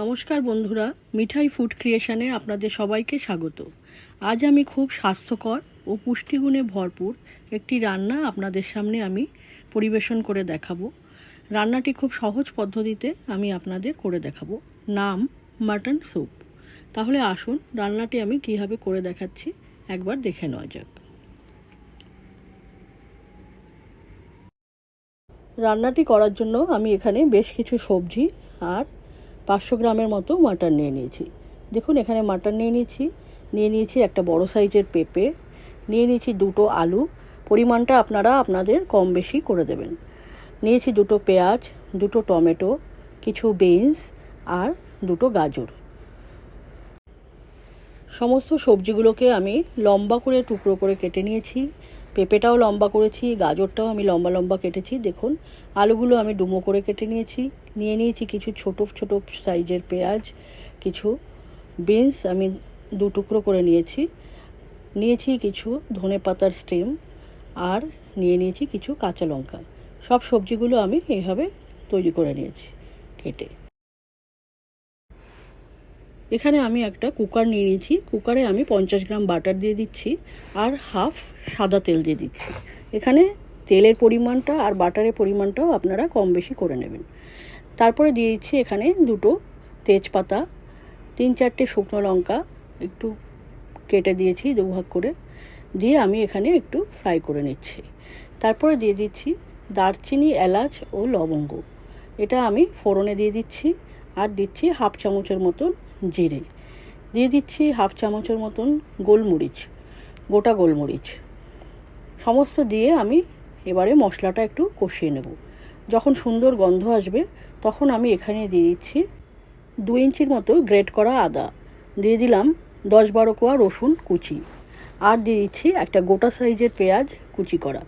নমস্কার বন্ধুরা, মিঠাই ফুড ক্রিয়েশনে আপনাদের সবাইকে স্বাগত। আজ আমি খুব স্বাস্থ্যকর ও পুষ্টিগুণে ভরপুর একটি রান্না আপনাদের সামনে আমি পরিবেশন করে দেখাবো। রান্নাটি খুব সহজ পদ্ধতিতে আমি আপনাদের করে দেখাবো। নাম, মাটন স্যুপ তাহলে আসুন, রান্নাটি আমি কীভাবে করে দেখাচ্ছি, একবার দেখে নেওয়া যাক। রান্নাটি করার জন্য আমি এখানে বেশ কিছু সবজি আর পাঁচশো গ্রামের মতো মাটন নিয়ে নিয়েছি। দেখুন, এখানে মাটন নিয়ে নিয়েছি। নিয়ে নিয়েছি একটা বড় সাইজের পেঁপে। নিয়ে নিয়েছি দুটো আলু। পরিমাণটা আপনারা আপনাদের কম বেশি করে দেবেন। নিয়েছি দুটো পেঁয়াজ, দুটো টমেটো, কিছু বিনস আর দুটো গাজর। সমস্ত সবজিগুলোকে আমি লম্বা করে টুকরো করে কেটে নিয়েছি। পেঁপেটাও লম্বা করেছি, গাজরটাও আমি লম্বা লম্বা কেটেছি। দেখুন, আলুগুলো আমি ডুমো করে কেটে নিয়েছি। নিয়ে নিয়েছি কিছু ছোট ছোট সাইজের পেঁয়াজ, কিছু বিনস আমি দু টুকরো করে নিয়েছি। নিয়েছি কিছু ধনে পাতার স্টেম আর নিয়ে নিয়েছি কিছু কাঁচা লঙ্কা। সব সবজিগুলো আমি এইভাবে তৈরি করে নিয়েছি কেটে। এখানে আমি একটা কুকার নিয়ে নিয়েছি। কুকারে আমি পঞ্চাশ গ্রাম বাটার দিয়ে দিচ্ছি আর হাফ সাদা তেল দিয়ে দিচ্ছি। এখানে তেলের পরিমাণটা আর বাটারের পরিমাণটাও আপনারা কম বেশি করে নেবেন। তারপরে দিয়ে দিচ্ছি এখানে দুটো তেজপাতা, তিন চারটে শুকনো লঙ্কা, একটু কেটে দিয়েছি দুভাগ করে। দিয়ে আমি এখানে একটু ফ্রাই করে নিচ্ছি। তারপরে দিয়ে দিচ্ছি দারচিনি, এলাচ ও লবঙ্গ। এটা আমি ফোড়নে দিয়ে দিচ্ছি আর দিচ্ছি হাফ চামচের মতন জিরে। দিয়ে দিচ্ছি হাফ চামচের মতন গোলমরিচ, গোটা গোলমরিচ। সমস্ত দিয়ে আমি এবারে মশলাটা একটু কষিয়ে নেব। যখন সুন্দর গন্ধ আসবে, তখন আমি এখানে দিয়ে দিচ্ছি দু ইঞ্চির মতো গ্রেট করা আদা। দিয়ে দিলাম দশ বারো কোয়া রসুন কুচি। আর দিয়ে দিচ্ছি একটা গোটা সাইজের পেঁয়াজ কুচি করা।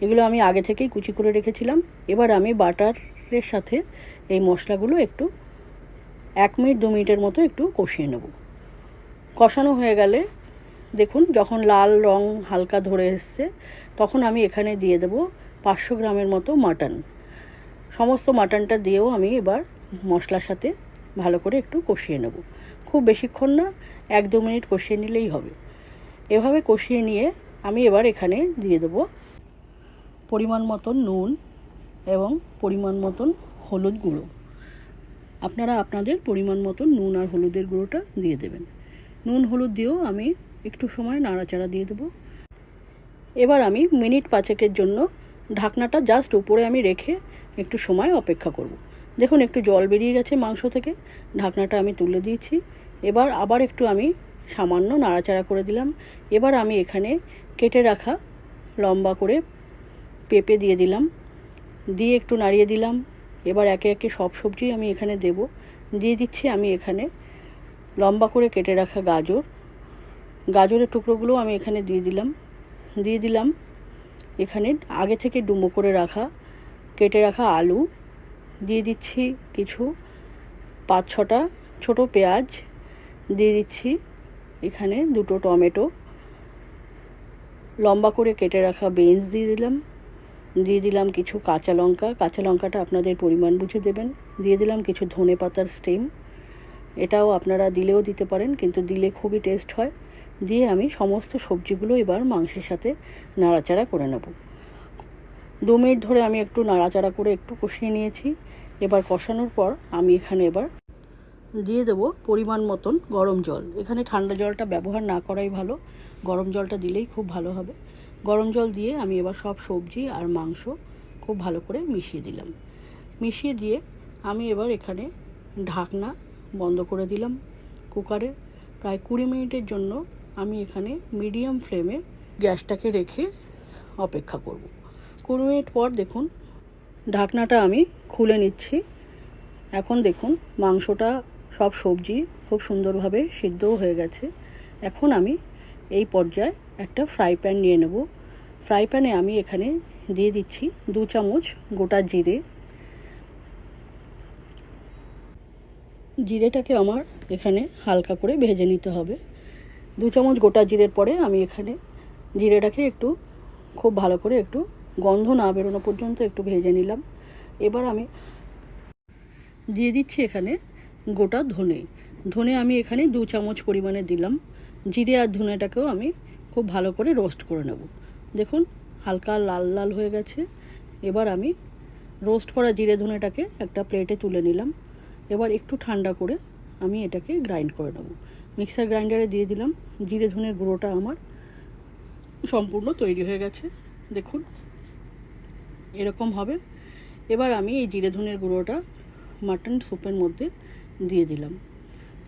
এগুলো আমি আগে থেকেই কুচি করে রেখেছিলাম। এবার আমি বাটারের সাথে এই মশলাগুলো একটু এক মিনিট, দু মিনিটের মতো একটু কষিয়ে নেব। কষানো হয়ে গেলে দেখুন, যখন লাল রং হালকা ধরে এসছে, তখন আমি এখানে দিয়ে দেব পাঁচশো গ্রামের মতো মাটন। সমস্ত মাটনটা দিয়েও আমি এবার মশলার সাথে ভালো করে একটু কষিয়ে নেব। খুব বেশিক্ষণ না, এক দু মিনিট কষিয়ে নিলেই হবে। এভাবে কষিয়ে নিয়ে আমি এবার এখানে দিয়ে দেবো পরিমাণ মতন নুন এবং পরিমাণ মতন হলুদ গুঁড়ো। আপনারা আপনাদের পরিমাণ মতো নুন আর হলুদের গুঁড়োটা দিয়ে দেবেন। নুন হলুদ দিয়েও আমি একটু সময় নাড়াচাড়া দিয়ে দেবো। এবার আমি মিনিট পাঁচেকের জন্য ঢাকনাটা জাস্ট উপরে আমি রেখে একটু সময় অপেক্ষা করব। দেখুন, একটু জল বেরিয়ে গেছে মাংস থেকে। ঢাকনাটা আমি তুলে দিয়েছি। এবার আবার একটু আমি সামান্য নাড়াচাড়া করে দিলাম। এবার আমি এখানে কেটে রাখা লম্বা করে পেঁপে দিয়ে দিলাম। দিয়ে একটু নাড়িয়ে দিলাম। এবার একে একে সব সবজি আমি এখানে দেব। দিয়ে দিচ্ছি আমি এখানে লম্বা করে কেটে রাখা গাজর। গাজরের টুকরোগুলো আমি এখানে দিয়ে দিলাম। দিয়ে দিলাম এখানে আগে থেকে ডুমো করে রাখা, কেটে রাখা আলু। দিয়ে দিচ্ছি কিছু পাঁচ ছটা ছোটো পেঁয়াজ। দিয়ে দিচ্ছি এখানে দুটো টমেটো। লম্বা করে কেটে রাখা বেঞ্চ দিয়ে দিলাম। দিয়ে দিলাম কিছু কাঁচা লঙ্কা। কাঁচা লঙ্কাটা আপনাদের পরিমাণ বুঝে দেবেন। দিয়ে দিলাম কিছু ধনে পাতার স্টেম এটাও আপনারা দিলেও দিতে পারেন, কিন্তু দিলে খুবই টেস্ট হয়। দিয়ে আমি সমস্ত সবজিগুলো এবার মাংসের সাথে নাড়াচাড়া করে নেব। দু মিনিট ধরে আমি একটু নাড়াচাড়া করে একটু কষিয়ে নিয়েছি। এবার কষানোর পর আমি এখানে এবার দিয়ে দেব পরিমাণ মতন গরম জল। এখানে ঠান্ডা জলটা ব্যবহার না করাই ভালো। গরম জলটা দিলেই খুব ভালো হবে। গরম জল দিয়ে আমি এবার সব সবজি আর মাংস খুব ভালো করে মিশিয়ে দিলাম। মিশিয়ে দিয়ে আমি এবার এখানে ঢাকনা বন্ধ করে দিলাম কুকারে। প্রায় কুড়ি মিনিটের জন্য আমি এখানে মিডিয়াম ফ্লেমে গ্যাসটাকে রেখে অপেক্ষা করব। কুড়ি মিনিট পর দেখুন ঢাকনাটা আমি খুলে নিচ্ছি। এখন দেখুন মাংসটা সব সবজি খুব সুন্দরভাবে সিদ্ধও হয়ে গেছে। এখন আমি এই পর্যায়ে একটা ফ্রাই প্যান নিয়ে নেব। ফ্রাই প্যানে আমি এখানে দিয়ে দিচ্ছি দু চামচ গোটা জিরে। জিরেটাকে আমার এখানে হালকা করে ভেজে নিতে হবে। দু চামচ গোটা জিরের পরে আমি এখানে জিরেটাকে একটু খুব ভালো করে একটু গন্ধ না বেরোনো পর্যন্ত একটু ভেজে নিলাম। এবার আমি দিয়ে দিচ্ছি এখানে গোটা ধনে। ধনে আমি এখানে দু চামচ পরিমাণে দিলাম। জিরে আর ধনেটাকেও আমি খুব ভালো করে রোস্ট করে নেব। দেখুন, হালকা লাল লাল হয়ে গেছে। এবার আমি রোস্ট করা জিরে ধনেটাকে একটা প্লেটে তুলে নিলাম। এবার একটু ঠান্ডা করে আমি এটাকে গ্রাইন্ড করে নেব। মিক্সার গ্রাইন্ডারে দিয়ে দিলাম। জিরে ধনের গুঁড়োটা আমার সম্পূর্ণ তৈরি হয়ে গেছে। দেখুন, এরকম হবে। এবার আমি এই জিরে ধনের গুঁড়োটা মাটন স্যুপের মধ্যে দিয়ে দিলাম।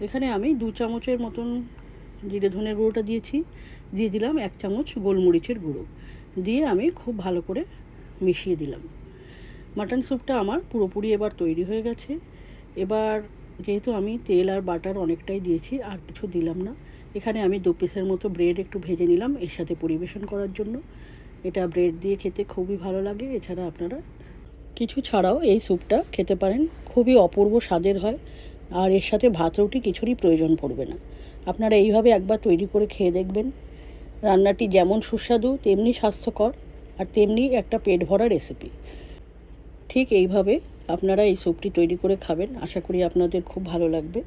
এখানে আমি দু চামচের মতন জিরে ধনের গুঁড়োটা দিয়েছি। দিয়ে দিলাম এক চামচ গোলমরিচের গুঁড়ো। দিয়ে আমি খুব ভালো করে মিশিয়ে দিলাম। মাটন স্যুপটা আমার পুরোপুরি এবার তৈরি হয়ে গেছে। এবার যেহেতু আমি তেল আর বাটার অনেকটাই দিয়েছি, আর কিছু দিলাম না। এখানে আমি দু পিসের মতো ব্রেড একটু ভেজে নিলাম এর সাথে পরিবেশন করার জন্য। এটা ব্রেড দিয়ে খেতে খুবই ভালো লাগে, এছাড়া আপনারা কিছু ছাড়াও এই স্যুপটা খেতে পারেন। খুবই অপূর্ব স্বাদের হয়, আর এর সাথে ভাত রুটি কিছুরই প্রয়োজন পড়বে না। আপনারা এইভাবে একবার তৈরি করে খেয়ে দেখবেন। রান্নাটি যেমন সুস্বাদু, তেমনি স্বাস্থ্যকর আর তেমনি একটা পেট ভরা রেসিপি ঠিক এইভাবে আপনারা এই স্যুপটি তৈরি করে খাবেন। আশা করি আপনাদের খুব ভালো লাগবে।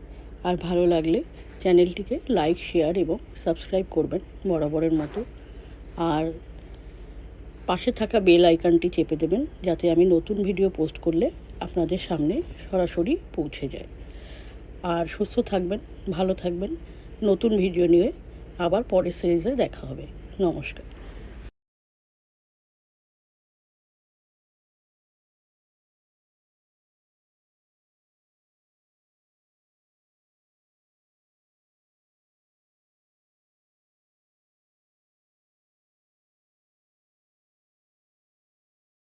আর ভালো লাগলে চ্যানেলটিকে লাইক শেয়ার এবং সাবস্ক্রাইব করবেন বরাবরের মতো। আর পাশে থাকা বেল আইকনটি চেপে দেবেন যাতে আমি নতুন ভিডিও পোস্ট করলে আপনাদের সামনে সরাসরি পৌঁছে যায়। আর সুস্থ থাকবেন, ভালো থাকবেন। নতুন ভিডিও নিয়ে আবার পরের সিরিজে দেখা হবে। নমস্কার।